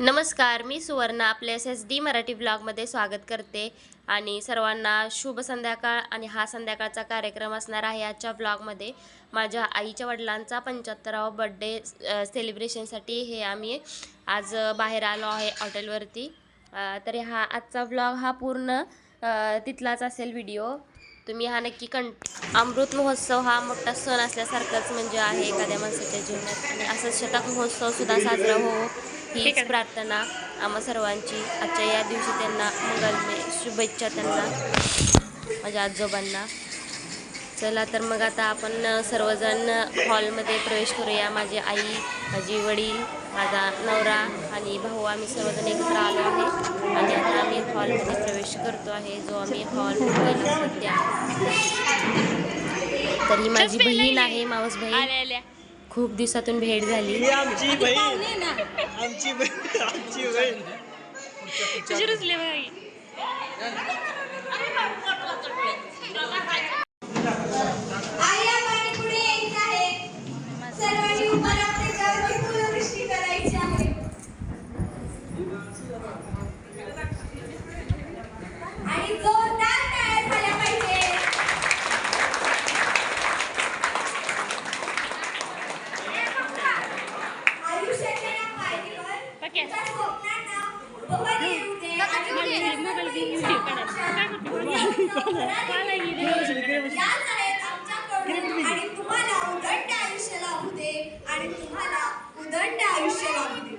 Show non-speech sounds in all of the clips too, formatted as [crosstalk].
नमस्कार मी सुवर्णा आपल्या S S D Marathi ब्लॉगमध्ये स्वागत करते आणि सर्वांना शुभ संध्याकाळ आणि हा संध्याकाळचा कार्यक्रम असणार आहे आजच्या ब्लॉगमध्ये. माझ्या आईच्या वडिलांचा पंच्याहत्तरावा बड्डे सेलिब्रेशनसाठी हे आम्ही आज बाहेर आलो आहे हॉटेलवरती. तरी हा आजचा ब्लॉग हा पूर्ण तिथलाच असेल व्हिडिओ. तुम्ही हा नक्की कं अमृत महोत्सव हा मोठा सण असल्यासारखंच म्हणजे आहे एखाद्या माणसाच्या जीवनात. आणि असं शतक महोत्सवसुद्धा साजरा हो हीच प्रार्थना आम्हा सर्वांची. आजच्या या दिवशी त्यांना मंगलमय शुभेच्छा त्यांना माझ्या आजोबांना. चला तर मग आता आपण सर्वजण हॉलमध्ये प्रवेश करूया. माझी आई माझी वडील माझा नवरा आणि भाऊ आम्ही सर्वजण एकत्र आलो आहे. आणि आता आम्ही हॉलमध्ये प्रवेश करतो आहे जो आम्ही हॉल सध्या तर ही माझी बहीण आहे मावस बहीण खूप दिवसातून भेट झाली. आमची बहीण. आमची बहीण आमची बहीण. आई आपण पुढे यायचं आहे सर्वांनी उभं राहून त्याच्यावरती फुलवृष्टी करायची आहे आणि जोरदार टाळ्या झाल्या पाहिजे आयुष्याच्या या पायरीवर तुझ्या स्वप्नांना बहर येऊ दे. याच आहेत आमच्याकडून आणि तुम्हाला उदंड आयुष्य लाभू दे आणि तुम्हाला उदंड आयुष्य लाभू दे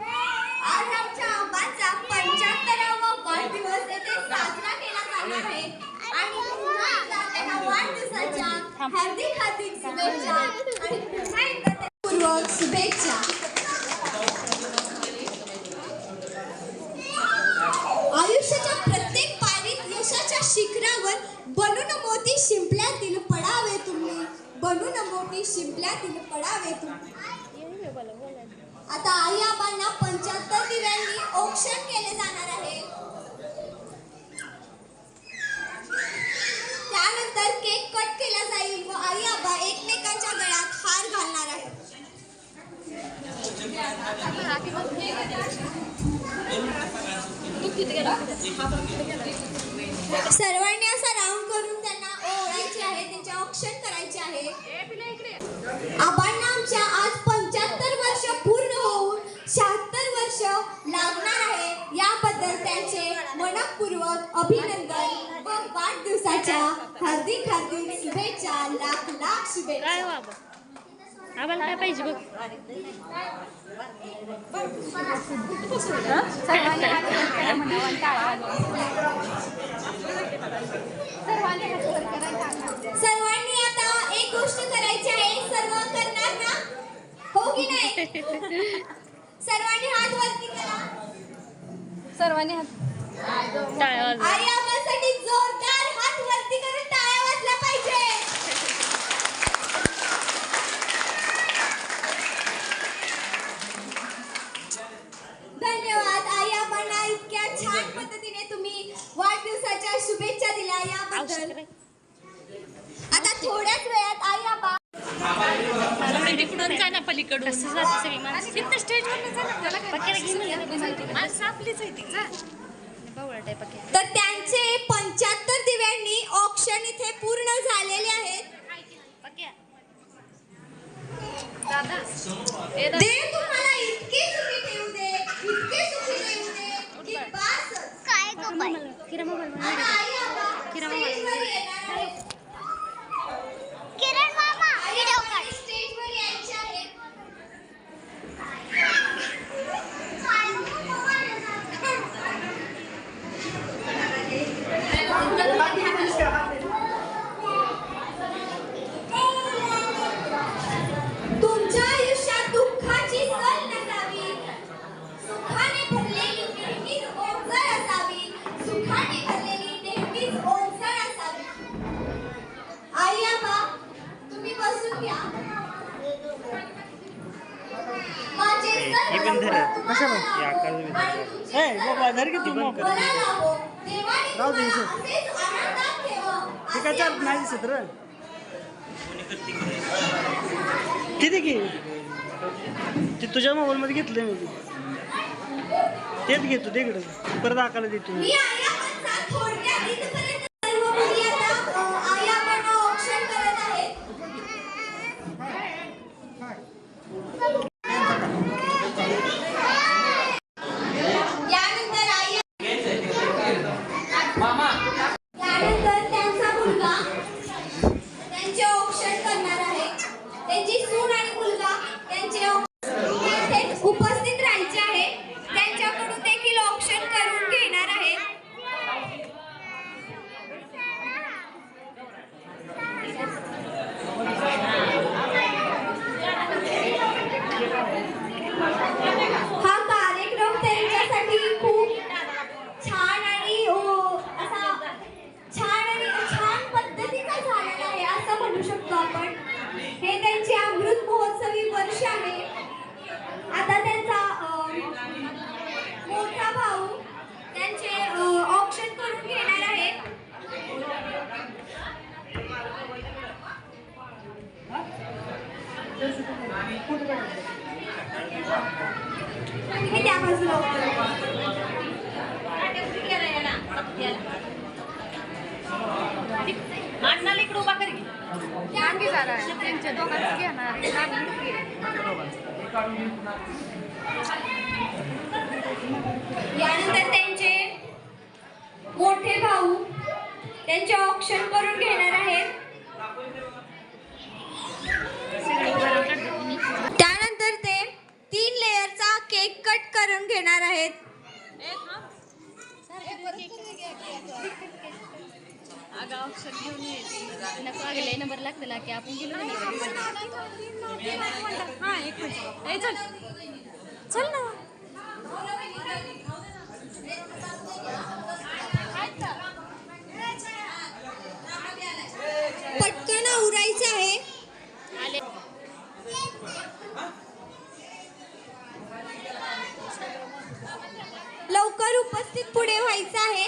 आज आमच्या आबाचा पंच्याहत्तरावा वाढदिवस येथे साजरा केला जाणार आहे आणि त्यांना वाढदिवसाच्या हार्दिक हार्दिक शुभेच्छा आणि पुन्हा एकदा अभिनंदन व वाढदिवसाच्या हार्दिक हार्दिक शुभेच्छा लाख लाख शुभेच्छा. बाबा? आम्हाला काय पाहिजे बघ. सर्वांनी आता एक गोष्ट करायची आहे सर्व करणार ना? हो की नाही? [laughs] सर्वांनी हात वरती करा. सर्वांनी हात टाळ्या वाजवा. आई आम्हासाठी जोरदार हात वरती करून टाळ्या वाजल्या पाहिजे. धन्यवाद. आई आबांना इतक्या छान पद्धतीने तुम्ही वाढदिवसाच्या शुभेच्छा दिल्या याबद्दल. आता थोड्याच वेळात आई आबा तिकडून जा ना पलीकडून. कसं जाते सगळी माणसं तिथं स्टेजवर जा ना. त्याला काय माणसं आपलीच आहे ती तर त्यांचे पंच्याहत्तर दिव्यांनी ऑक्शन इथे पूर्ण झालेले आहेत. देव तुम्हाला इतके सुखी ठेवू दे इतके सुखी ठेवू दे की बसच. काय गो किरा मोबाईल आता आई आबा बाबा, धर की तू. देवाने राहू दे. ते काय चालत नाही दिसत र किती की ते तुझ्या मोबाईल मध्ये घेतलंय मी ते. तेच घेतो तिकडं परत आकाला देतो मी आयाबांचा थोडक्यात इथपर्यंत सर्व मुली आता अ, आयाबांना औक्षण करत आहेत यानंतर आया यानंतर त्यांचा मुलगा त्यांचे औक्षण करणार आहे त्यांची सून आणि मुलगा त्यांचे औक्षण- येथे उपस्थित राहायचे आहे त्यांच्याकडून देखील औक्षण करून घेणार आहेत हा कार्यक्रम त्यांच्यासाठी खूप छान आणि अ, असा छान आणि छान पद्धतीचा झालेला आहे असं म्हणू शकतो आपण हे त्यांचे अमृत महोत्सवी वर्ष आहे आता त्यांचा अ, मोठा भाऊ त्यांचे ऑप्शन करून घेणार आहे तुम्ही त्या बाजूला उभा माणसाला इकडे उभा कर त्यांच्या दोघांचं घेणार यानंतर त्यांचे मोठे भाऊ त्यांचे ऑप्शन करून घेणार आहेत. त्यानंतर ते तीन लेअरचा केक कट करून घेणार आहेत. अगं औषध घेऊन येते नको नंबर की आपण गेलो नाही हा चल. चल ना. पटकन आवरायचं आहे. आले. लवकर उपस्थित पुढे व्हायचं आहे.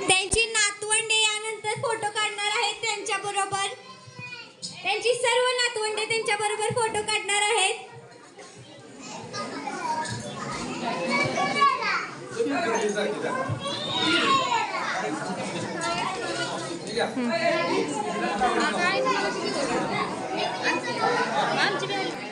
त्यांची नातवंडे यानंतर फोटो काढणार आहेत त्यांच्या बरोबर. त्यांची सर्व नातवंडे त्यांच्या बरोबर फोटो काढणार आहेत. आमची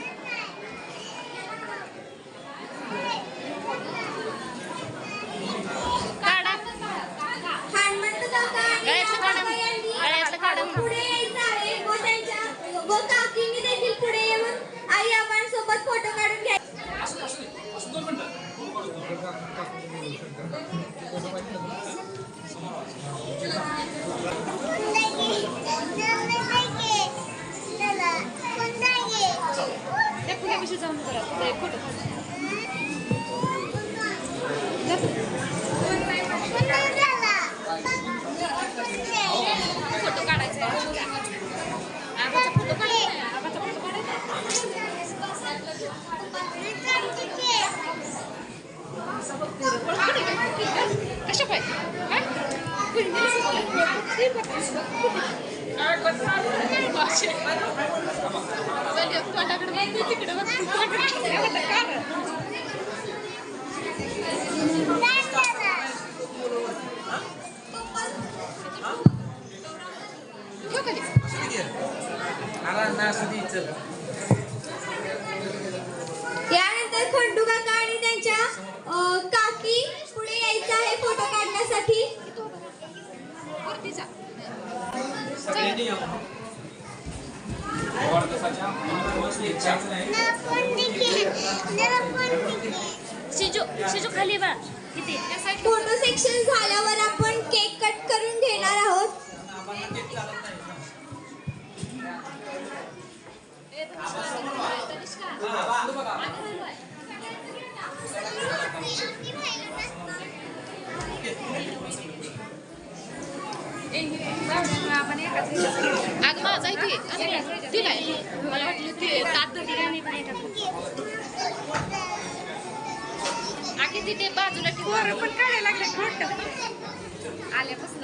कशा पाहिजे काय? तिकडे यानंतर खंडू काका आणि त्यांच्या काकी यायचं आहे फोटो काढण्यासाठी. वरती जा. शिजू शिजू खाली बा किती? त्या साईडला फोटो सेक्शन झाल्यावर आपण केक कट करून घेणार आहोत. अगं माझा आहे ते. काय मला वाटलं ते धरली. आगी तिथे बाजूला ठेवून पण काढायला लागले खोट. आल्यापासून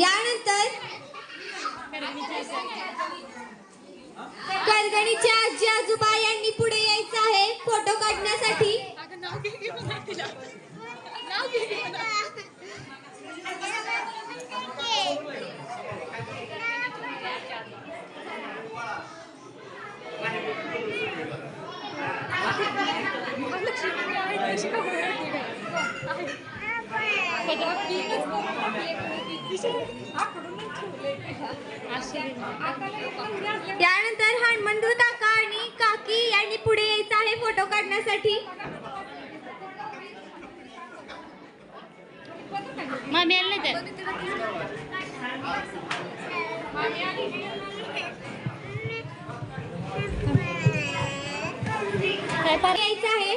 यानंतर करगणीच्या आजी आजोबा यांनी पुढे यायचं आहे फोटो काढण्यासाठी. नाव घे. नाव घे. की म्हणा. यानंतर हनुमंतू काका आणि काकी यांनी पुढे यायचं आहे फोटो काढण्यासाठी मामी आली तर यायचं आहे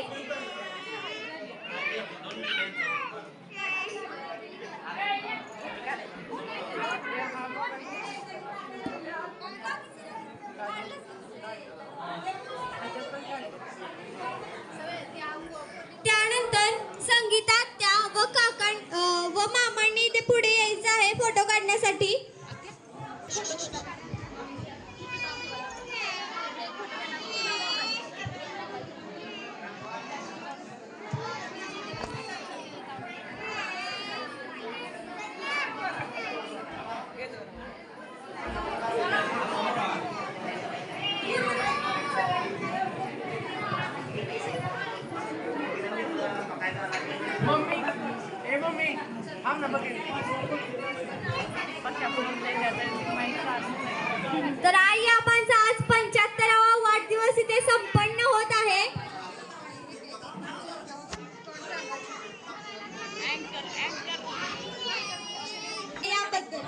त्यानंतर संगीता त्या व काकां अं, व मामांनी इथे पुढे यायचं आहे फोटो काढण्यासाठी तर आई आबांचा आज पंच्याहत्तरावा वाढदिवस इथे संपन्न होत आहे याबद्दल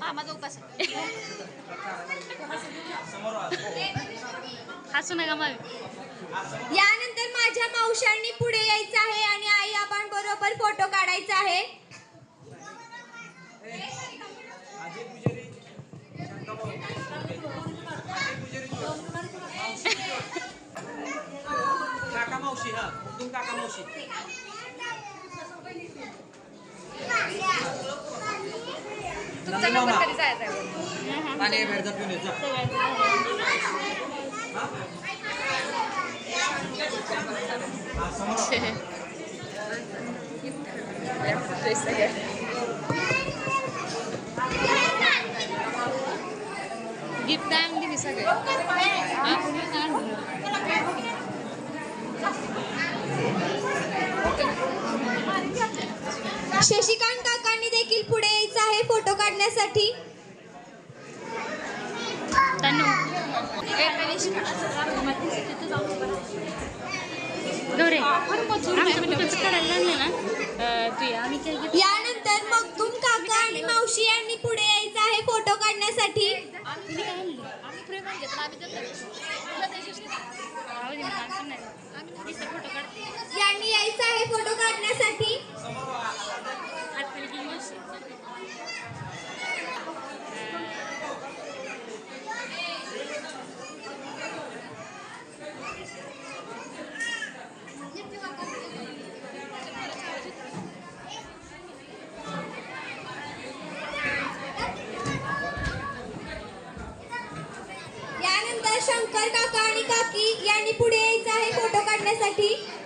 हा माझा उपास आहे. हसू नका मामी यानंतर माझ्या मावशांनी पुढे यायचं आहे आणि आई आबांबरोबर फोटो काढायचा आहे काका मावशी हा तुम काका मावशी तुमचा नंबर कधी जायचा आहे? पाणी भेट जा पिऊन ये, जा. गिफ्ट आणली मी सगळे. आणलं. शशिकांत काकांनी देखील पुढे यायचं आहे फोटो काढण्यासाठी. यानंतर मग तुम काका आणि मावशी यांनी पुढे काढण्यासाठी यांनी यायचं आहे फोटो काढण्यासाठी आठवणी की मावशी. यानंतर शंकर काका आणि काकी यांनी पुढे यायचं आहे फोटो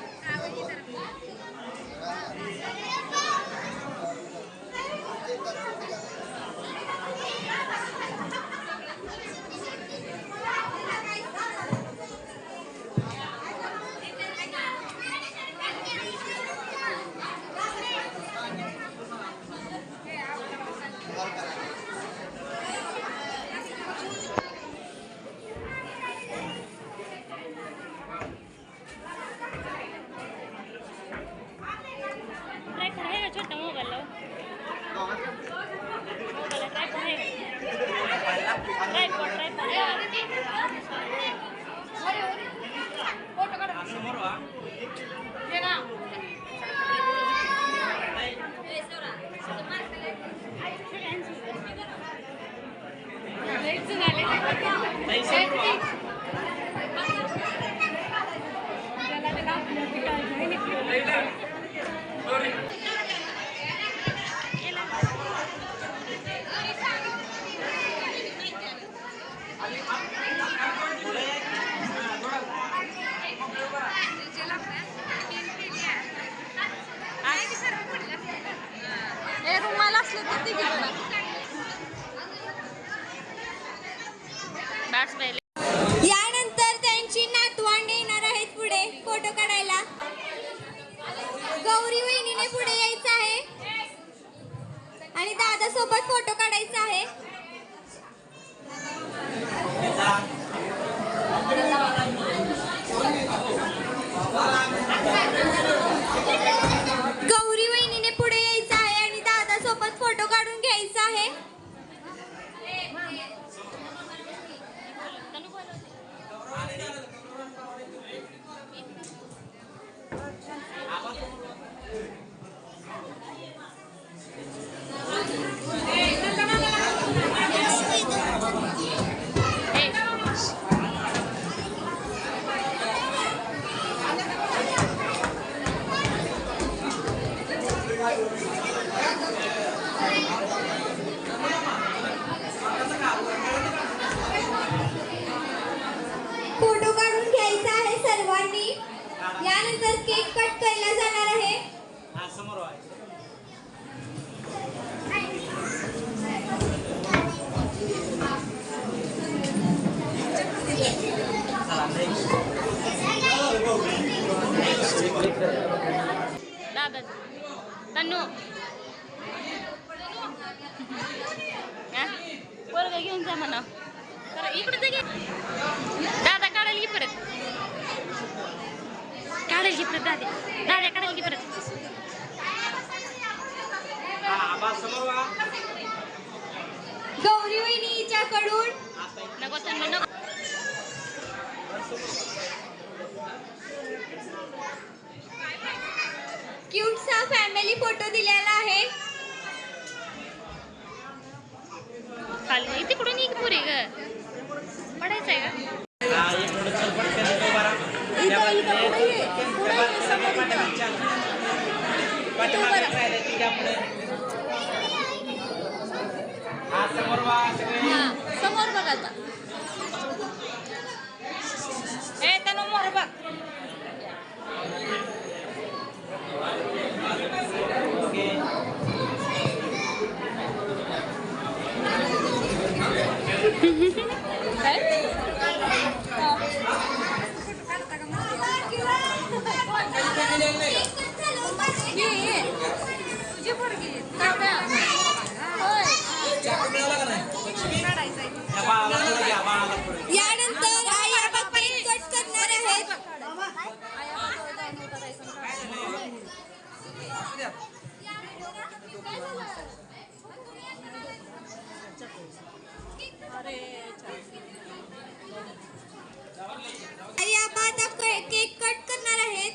वर्ग घेऊन जा म्हणा. तर इकडे दादा काढायला की परत. काढायला की परत दादा. दादा काढायला की परत. गौरी वहिनी हिच्याकडून नको नको. क्यूटचा फॅमिली फोटो दिलेला आहे. खाली तिकडून एक पुरी ग? पडायचं आहे का? समोर बघ आता. ए त्यानं मोर बघ. यानंतर आई आपण कट करणार आहेत Thank you. आई आबा आता केक कट करणार आहेत.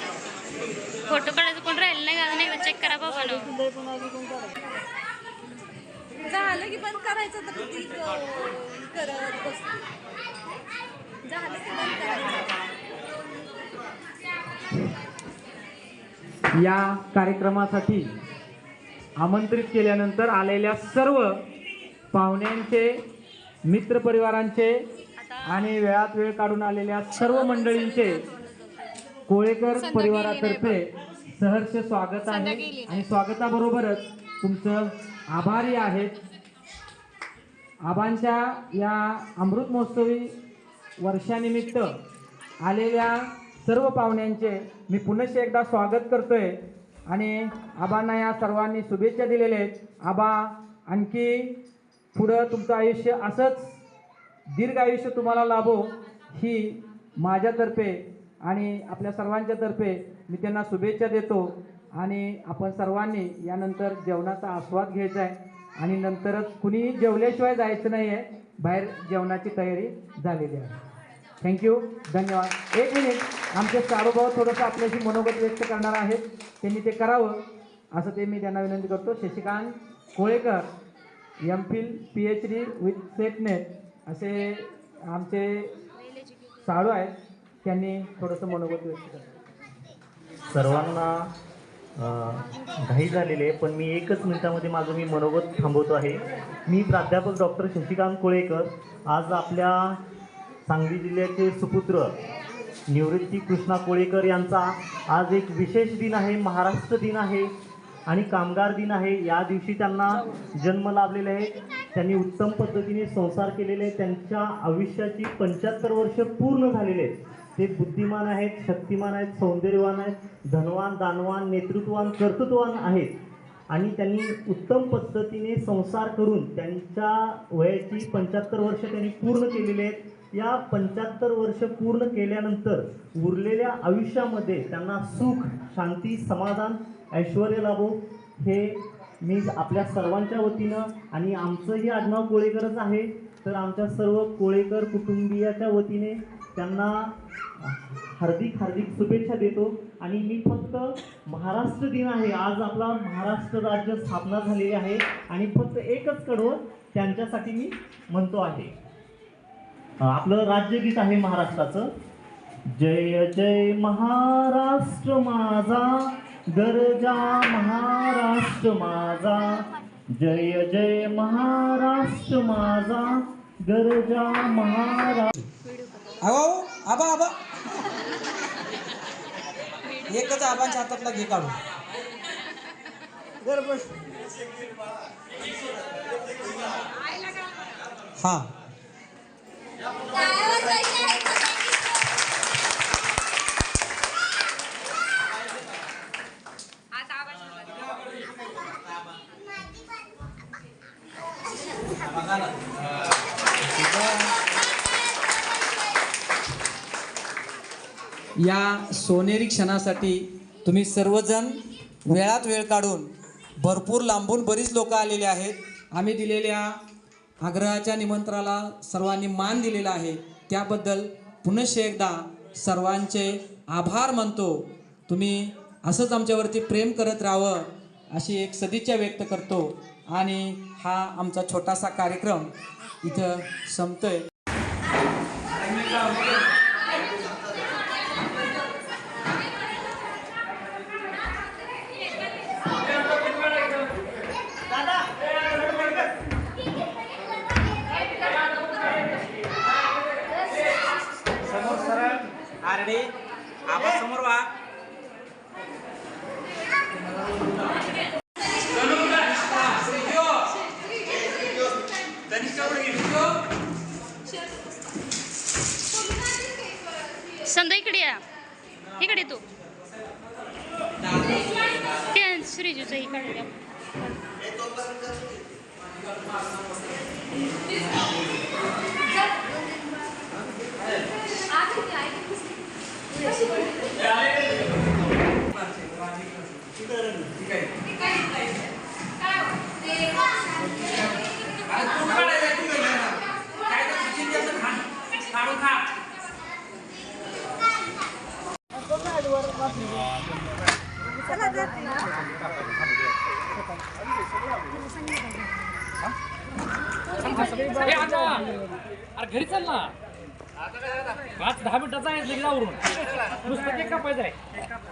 फोटो काढायचं कोण राहिलं नाही का? अजून एकदा चेक करा बाबा नो. झालं की बंद करायचं तर ती ग- करत बस झालं की बंद करायचं. या कार्यक्रमासाठी आमंत्रित केल्यानंतर आलेल्या सर्व पाहुण्यांचे मित्रपरिवारांचे आणि वेळात वेळ काढून आलेल्या सर्व मंडळींचे कोळेकर परिवारातर्फे सहर्ष स्वागत आहे. आणि स्वागताबरोबरच तुमचं आभारी आहेत आबांच्या या अमृत महोत्सवी वर्षानिमित्त आलेल्या सर्व पाहुण्यांचे मी पुनश्च एकदा स्वागत करतोय. आणि आबांना या सर्वांनी शुभेच्छा दिलेल्या आहेत. आबा आणखी पुढं तुमचं आयुष्य असंच दीर्घ आयुष्य तुम्हाला लाभो ही माझ्यातर्फे आणि आपल्या सर्वांच्या तर्फे मी त्यांना शुभेच्छा देतो. आणि आपण सर्वांनी यानंतर जेवणाचा आस्वाद घ्यायचा आहे. आणि नंतरच कुणीही जेवल्याशिवाय जायचं नाही आहे बाहेर जेवणाची तयारी झालेली आहे. थँक्यू धन्यवाद. एक मिनिट आमचे साडूभाऊ थोडंसं आपल्याशी मनोगत व्यक्त करणार आहेत. त्यांनी ते करावं. असं ते मी त्यांना विनंती करतो. Shashikant Kolekar. M Phil P H D with SET NET असे आमचे साडू आहेत त्यांनी थोडंसं मनोगत व्यक्त केलं. सर्वांना घाई झालेले आहे पण मी एकच मिनिटामध्ये माझं मी मनोगत थांबवतो आहे. मी प्राध्यापक डॉक्टर शशिकांत कोळेकर आज आपल्या सांगली जिल्ह्याचे सुपुत्र निवृत्ती कृष्णा कोळेकर यांचा आज एक विशेष दिन आहे महाराष्ट्र दिन आहे. आणि कामगार दिन आहे. या दिवशी त्यांना जन्म लाभलेला आहे त्यांनी उत्तम पद्धतीने संसार केलेले आहे त्यांच्या आयुष्याची पंच्याहत्तर वर्ष पूर्ण झालेले आहेत. ते बुद्धिमान आहेत शक्तिमान आहेत सौंदर्यवान आहेत धनवान दानवान नेतृत्ववान कर्तृत्ववान आहेत. आणि त्यांनी उत्तम पद्धतीने संसार करून त्यांच्या वयाची पंच्याहत्तर वर्ष त्यांनी पूर्ण केलेली आहेत. या पंच्याहत्तर वर्ष पूर्ण केल्यानंतर उरलेल्या आयुष्यामध्ये त्यांना सुख शांती समाधान ऐश्वर लाभो. हे मी आपल्या सर्वांच्या वतीनं आणि आमचंही आडनाव कोळेकरच आहे. तर आमच्या सर्व कोळेकर कुटुंबियाच्या वतीने त्यांना हार्दिक हार्दिक शुभेच्छा देतो. आणि मी फक्त महाराष्ट्र दिन आहे. आज आपला महाराष्ट्र राज्य स्थापना झालेली आहे. आणि फक्त एकच कडवं त्यांच्यासाठी मी म्हणतो आहे. आपलं राज्यगीत आहे महाराष्ट्राचं. जय जय महाराष्ट्र माझा. गरजा महाराष्ट्र माझा. जय जय महाराष्ट्र माझा. गरजा महाराष्ट्र. अहो आबा आबा. एकच आबांच्या हातातला घे बस. हां. या सोनेरी क्षणासाठी तुम्ही सर्वजण वेळात वेळ काढून भरपूर लांबून बरीच लोक आलेली आहेत. आम्ही दिलेल्या आग्रहाच्या निमंत्रणाला सर्वांनी मान दिलेला आहे. त्याबद्दल पुनश्च एकदा सर्वांचे आभार मानतो. तुम्ही असंच आमच्यावरती प्रेम करत राहावं अशी एक सदिच्छा व्यक्त करतो. आणि हा आमचा छोटासा कार्यक्रम इथं संपतोय. समोर आरडी आबा समोर वा संध्या इकडे या. इकडे तू. ते श्रीजूचा इकडे ए, अरे घरी चल ना. पाच दहा मिनिटाचा आहे लगेच आवरून. नुसतं केक कापायचं आहे.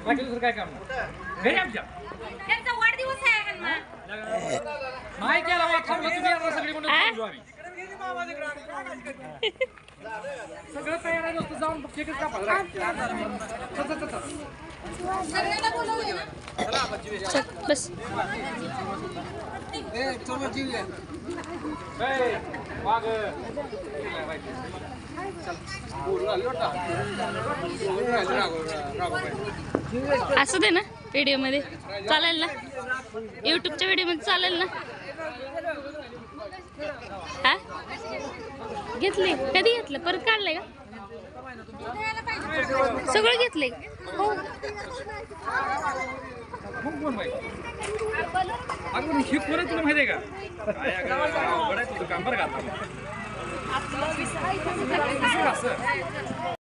बाकी दुसरं काय काम नाही. घरी आमच्या. त्यांचा वाढदिवस आहे. नाही केला सगळी म्हणून सगळं तयार आहे नुसतं जाऊन केकच बस. असू दे ना व्हिडिओमध्ये चालेल ना? युट्यूबच्या व्हिडिओमध्ये चालेल ना? हा? घेतले? कधी घेतलं? परत काढलंय का? सगळं घेतलंय? हो. ही तुला माहिती आहे का? काय तुझं काम बरं का असं